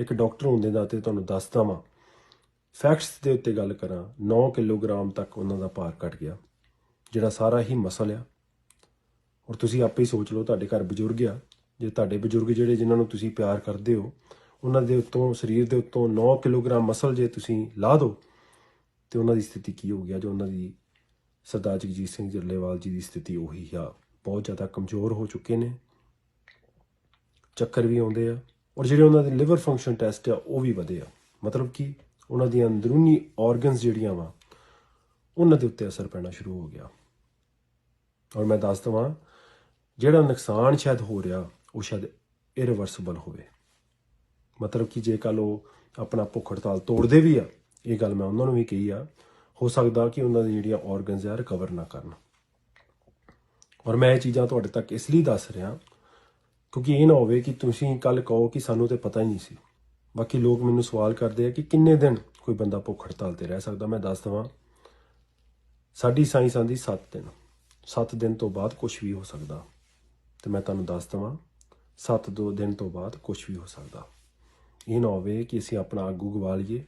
ਇੱਕ ਡਾਕਟਰ ਹੁੰਦੇ ਦਾ ਤੇ ਤੁਹਾਨੂੰ ਦੱਸਦਾ ਵਾਂ। ਫੈਕਟਸ ਦੇ ਉੱਤੇ ਗੱਲ ਕਰਾਂ 9 ਕਿਲੋਗ੍ਰਾਮ ਤੱਕ ਉਹਨਾਂ ਦਾ ਭਾਰ ਘਟ ਗਿਆ, ਜਿਹੜਾ ਸਾਰਾ ਹੀ ਮਸਲ ਆ। ਔਰ ਤੁਸੀਂ ਆਪੇ ਹੀ ਸੋਚ ਲਓ, ਤੁਹਾਡੇ ਘਰ ਬਜ਼ੁਰਗ ਆ। ਜੇ ਤੁਹਾਡੇ ਬਜ਼ੁਰਗ ਜਿਹੜੇ ਜਿਨ੍ਹਾਂ ਨੂੰ ਤੁਸੀਂ ਪਿਆਰ ਕਰਦੇ ਹੋ, ਉਹਨਾਂ ਦੇ ਉੱਤੋਂ, ਸਰੀਰ ਦੇ ਉੱਤੋਂ 9 ਕਿਲੋਗ੍ਰਾਮ ਮਸਲ ਜੇ ਤੁਸੀਂ ਲਾ ਦਿਓ ਤੇ ਉਹਨਾਂ ਦੀ ਸਥਿਤੀ ਕੀ ਹੋ ਗਿਆ ਜੋ ਉਹਨਾਂ ਦੀ ਸਰਦਾਰ ਜਗਜੀਤ ਸਿੰਘ ਜੱਲੇਵਾਲ ਜੀ ਦੀ ਸਥਿਤੀ ਉਹੀ ਆ। ਬਹੁਤ ਜ਼ਿਆਦਾ ਕਮਜ਼ੋਰ ਹੋ ਚੁੱਕੇ ਨੇ। ਚੱਕਰ ਵੀ ਆਉਂਦੇ ਆ। ਔਰ ਜਿਹੜੇ ਉਹਨਾਂ ਦੇ ਲਿਵਰ ਫੰਕਸ਼ਨ ਟੈਸਟ ਆ, ਉਹ ਵੀ ਵਧੇ ਆ। ਮਤਲਬ ਕਿ ਉਹਨਾਂ ਦੀਆਂ ਅੰਦਰੂਨੀ ਆਰਗਨਸ ਜਿਹੜੀਆਂ ਵਾ, ਉਹਨਾਂ ਦੇ ਉੱਤੇ ਅਸਰ ਪੈਣਾ ਸ਼ੁਰੂ ਹੋ ਗਿਆ। ਔਰ ਮੈਂ ਦੱਸ ਦਵਾਂ, ਜਿਹੜਾ ਨੁਕਸਾਨ ਸ਼ਾਇਦ ਹੋ ਰਿਹਾ, ਉਹ ਸ਼ਾਇਦ ਇਰਵਰਸੀਬਲ ਹੋਵੇ। ਮਤਲਬ ਕਿ ਜੇ ਕੱਲ ਉਹ ਆਪਣਾ ਭੁੱਖ ਹੜਤਾਲ ਤੋੜਦੇ ਵੀ ਆ, ਇਹ ਗੱਲ ਮੈਂ ਉਹਨਾਂ ਨੂੰ ਵੀ ਕਹੀ ਆ, ਹੋ ਸਕਦਾ ਕਿ ਉਹਨਾਂ ਦੀ ਜਿਹੜੀਆਂ ਆਰਗਨਸ ਆ ਰਿਕਵਰ ਨਾ ਕਰਨ। ਔਰ ਮੈਂ ਇਹ ਚੀਜ਼ਾਂ ਤੁਹਾਡੇ ਤੱਕ ਇਸ ਲਈ ਦੱਸ ਰਿਹਾ ਕਿਉਂਕਿ ਇਹ ਨਾ ਹੋਵੇ ਕਿ ਤੁਸੀਂ ਕੱਲ ਕਹੋ ਕਿ ਸਾਨੂੰ ਤੇ ਪਤਾ ਹੀ ਨਹੀਂ ਸੀ। ਬਾਕੀ ਲੋਕ ਮੈਨੂੰ ਸਵਾਲ ਕਰਦੇ ਆ ਕਿ ਕਿੰਨੇ ਦਿਨ ਕੋਈ ਬੰਦਾ ਭੁੱਖ ਹੜਤਾਲ ਤੇ ਰਹਿ ਸਕਦਾ? ਮੈਂ ਦੱਸ ਦਵਾਂ। ਸਾਡੀ ਸਾਇੰਸ ਆਂਦੀ 7 ਦਿਨ। 7 ਦਿਨ ਤੋਂ ਬਾਅਦ ਕੁਝ ਵੀ ਹੋ ਸਕਦਾ। ਤੇ ਮੈਂ ਤੁਹਾਨੂੰ ਦੱਸ ਦਵਾਂ 7 ਦੋ ਦਿਨ ਤੋਂ ਬਾਅਦ ਕੁਝ ਵੀ ਹੋ ਸਕਦਾ। ਇਹ ਨਾ ਹੋਵੇ ਕਿ ਅਸੀਂ ਆਪਣਾ ਆਗੂ ਗਵਾ ਲਈਏ।